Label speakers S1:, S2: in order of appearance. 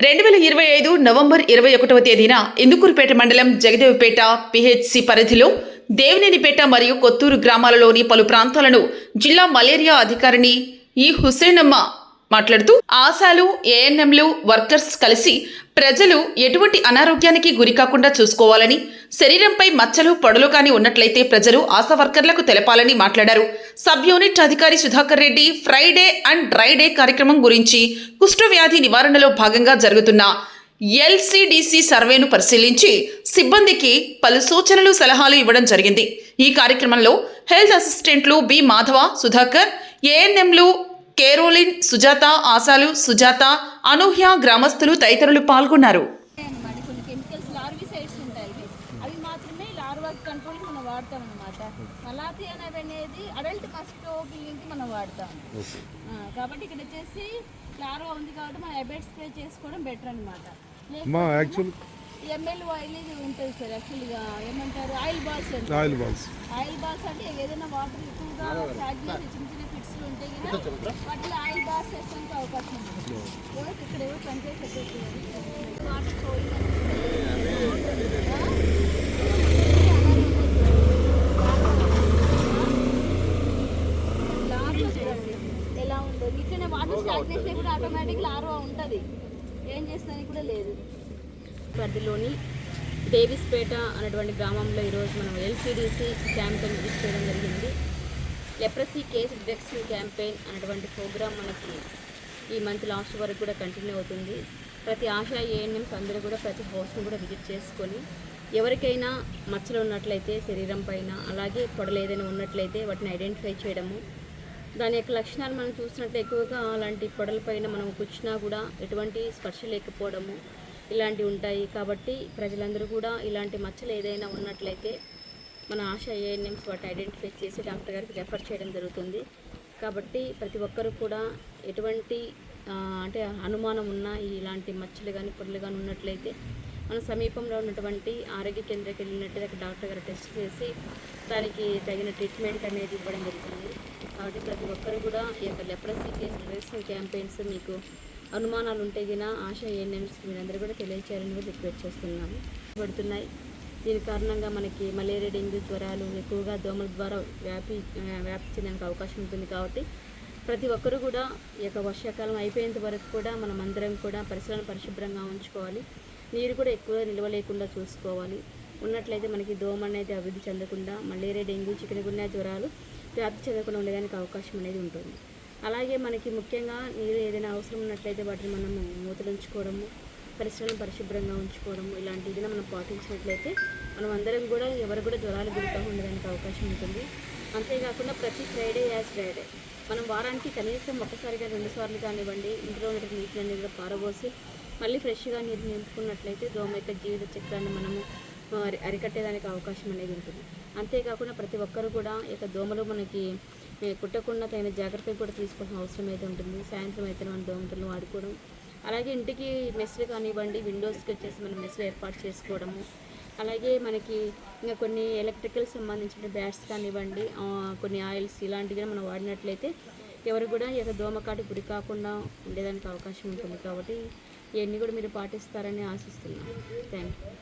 S1: రెండు వేల ఇరవై ఐదు నవంబర్ ఇరవై ఒకటవ తేదీన ఇందుకూరుపేట మండలం జగదేవిపేట పిహెచ్సి పరిధిలో దేవినేనిపేట మరియు కొత్తూరు గ్రామాలలోని పలు ప్రాంతాలను జిల్లా మలేరియా అధికారిని ఈ హుసేనమ్మ మాట్లాడుతూ ఆశాలు ఏఎన్ఎంలు వర్కర్స్ కలిసి ప్రజలు ఎటువంటి అనారోగ్యానికి గురికాకుండా చూసుకోవాలని శరీరంపై మచ్చలు పొడలు కాని ఉన్నట్లయితే ప్రజలు ఆశా వర్కర్లకు తెలపాలని మాట్లాడారు. సబ్ యూనిట్ అధికారి Sudhakar Reddy Friday and dry day కార్యక్రమం గురించి కుష్ఠవ్యాధి నివారణలో భాగంగా జరుగుతున్న ఎల్సిడిసి సర్వేను పరిశీలించి సిబ్బందికి పలు సూచనలు సలహాలు ఇవ్వడం జరిగింది. ఈ కార్యక్రమంలో హెల్త్ అసిస్టెంట్లు బి మాధవ సుధాకర్ ఏఎన్ఎంలు కేరోలిన్ సుజాత ఆశాలు సుజాత అనూహ్య గ్రామస్తులు తదితరులు పాల్గొన్నారు.
S2: అన్నమాట కొన్ని కెమికల్స్ లార్విసైడ్స్ ఉంటాయి ఇవి. అవి మాత్రమే లార్వా కంట్రోల్ మనం వాడతాం అనమాట అనేది అడల్ట్ మనం వాడతాం. ఆ, కాబట్టి ఇక్కడ వచ్చేసి లార్వా ఉంది కాబట్టి మనం ఎబెట్ స్ప్రే చేసుకోవడం బెటర్ అనమాట
S3: మా యాక్చువల్
S2: ఎంఎల్ ఆయిల్ ఇది ఉంటుంది సార్ యాక్చువల్గా ఏమంటారు? ఆయిల్ బాల్స్ అండి.
S3: ఆయిల్ బాల్స్
S2: ఆయిల్ బాల్స్ అంటే ఏదైనా వాటర్ ఎక్కువగా తాగి చిన్న చిన్న ఫిట్స్లు ఉంటాయి కదా వాటిలో ఆయిల్ బాల్స్ వేసుకోడానికి అవకాశం ఉంది. ఇక్కడ ఎవరు పనిచేసే వాటర్ ఎలా ఉందో ఇట్లనే వాటర్ స్టాగ్నేషన్ ఇప్పుడు ఆటోమేటిక్ లార్వా ఉంటుంది. ఏం చేస్తానికి కూడా లేదు. పరిధిలోని డేవిస్పేట అనేటువంటి గ్రామంలో ఈరోజు మనం ఎల్సిడిసి క్యాంపెయిన్ విజిట్ చేయడం జరిగింది. లెప్రసీ కేస్ డిటెక్షన్ క్యాంపెయిన్ అనేటువంటి ప్రోగ్రామ్ మనకి ఈ మంత్ లాస్ట్ వరకు కూడా కంటిన్యూ అవుతుంది. ప్రతి ఆశా ఏఎన్ఎంస్ అందరూ కూడా ప్రతి హౌస్ని కూడా విజిట్ చేసుకొని ఎవరికైనా మచ్చలు ఉన్నట్లయితే శరీరం పైన అలాగే పొడలు ఏదైనా ఉన్నట్లయితే వాటిని ఐడెంటిఫై చేయడము. దాని యొక్క లక్షణాలు మనం చూసినట్టు ఎక్కువగా అలాంటి పొడల పైన మనం కూర్చున్నా కూడా ఎటువంటి స్పర్శ లేకపోవడము. ఇలాంటివి ఉంటాయి కాబట్టి ప్రజలందరూ కూడా ఇలాంటి మచ్చలు ఏదైనా ఉన్నట్లయితే మన ఆశా ఏఎన్ఎంస్ వాటిని ఐడెంటిఫై చేసి డాక్టర్ గారికి రెఫర్ చేయడం జరుగుతుంది. కాబట్టి ప్రతి ఒక్కరు కూడా ఎటువంటి అంటే అనుమానం ఉన్న ఇలాంటి మచ్చలు కానీ పొరలు కానీ ఉన్నట్లయితే మన సమీపంలో ఉన్నటువంటి ఆరోగ్య కేంద్రానికి వెళ్ళినట్టు అక్కడ డాక్టర్ గారు టెస్ట్ చేసి దానికి తగిన ట్రీట్మెంట్ అనేది ఇవ్వడం జరుగుతుంది. కాబట్టి ప్రతి ఒక్కరు కూడా ఈ యొక్క లెప్రసీ కేసు క్యాంపెయిన్స్ మీకు అనుమానాలు ఉంటే గిన ఆశ ఏఎన్ఎంస్ మీరందరూ కూడా తెలియచేయాలని కూడా రిక్వెస్ట్ చేస్తున్నాము. పడుతున్నాయి. దీని కారణంగా మనకి మలేరియా డెంగ్యూ జ్వరాలు ఎక్కువగా దోమల ద్వారా వ్యాపి వ్యాప్తి చెందడానికి అవకాశం ఉంటుంది కాబట్టి ప్రతి ఒక్కరు కూడా ఈ యొక్క వర్షాకాలం అయిపోయేంత వరకు కూడా మనం అందరం కూడా పరిసరాలను పరిశుభ్రంగా ఉంచుకోవాలి. నీరు కూడా ఎక్కువ నిల్వ లేకుండా చూసుకోవాలి. ఉన్నట్లయితే మనకి దోమ అనేది అభివృద్ధి చెందకుండా మలేరియా డెంగ్యూ చికెన్ గున్యా జ్వరాలు వ్యాప్తి చెందకుండా ఉండడానికి అవకాశం అనేది ఉంటుంది. అలాగే మనకి ముఖ్యంగా నీరు ఏదైనా అవసరం ఉన్నట్లయితే వాటిని మనము మూతలుంచుకోవడము పరిసరాలను పరిశుభ్రంగా ఉంచుకోవడము ఇలాంటివి మనం పాటించినట్లయితే మనం అందరం కూడా ఎవరు కూడా జ్వరాలు గురికా ఉండడానికి అవకాశం ఉంటుంది. అంతేకాకుండా ప్రతి ఫ్రైడే యాజ్ ఫ్రైడే. మనం వారానికి కనీసం ఒకసారిగా రెండు సార్లు కానివ్వండి ఇంట్లో ఉన్న నీటిని అనేది కూడా పారబోసి మళ్ళీ ఫ్రెష్గా నీరు నింపుకున్నట్లయితే దోమ యొక్క జీవిత చక్రాన్ని మనము అరికట్టేదానికి అవకాశం అనేది ఉంటుంది. అంతేకాకుండా ప్రతి ఒక్కరు కూడా ఈ యొక్క దోమలు మనకి కుట్టకుండా తగిన జాగ్రత్తలు కూడా తీసుకోవాల్సిన అవసరం అయితే ఉంటుంది. సాయంత్రం అయితే మనం దోమతులను వాడుకోవడం. అలాగే ఇంటికి మెస్లు కానివ్వండి విండోస్కి వచ్చేసి మనం మెస్లు ఏర్పాటు చేసుకోవడము. అలాగే మనకి ఇంకా కొన్ని ఎలక్ట్రికల్ సంబంధించిన బ్యాట్స్ కానివ్వండి కొన్ని ఆయిల్స్ ఇలాంటివి మనం వాడినట్లయితే ఎవరు కూడా ఈ యొక్క దోమకాటి గురి కాకుండా ఉండేదానికి అవకాశం ఉంటుంది. కాబట్టి ఇవన్నీ కూడా మీరు పాటిస్తారని ఆశిస్తున్నాను. Thank you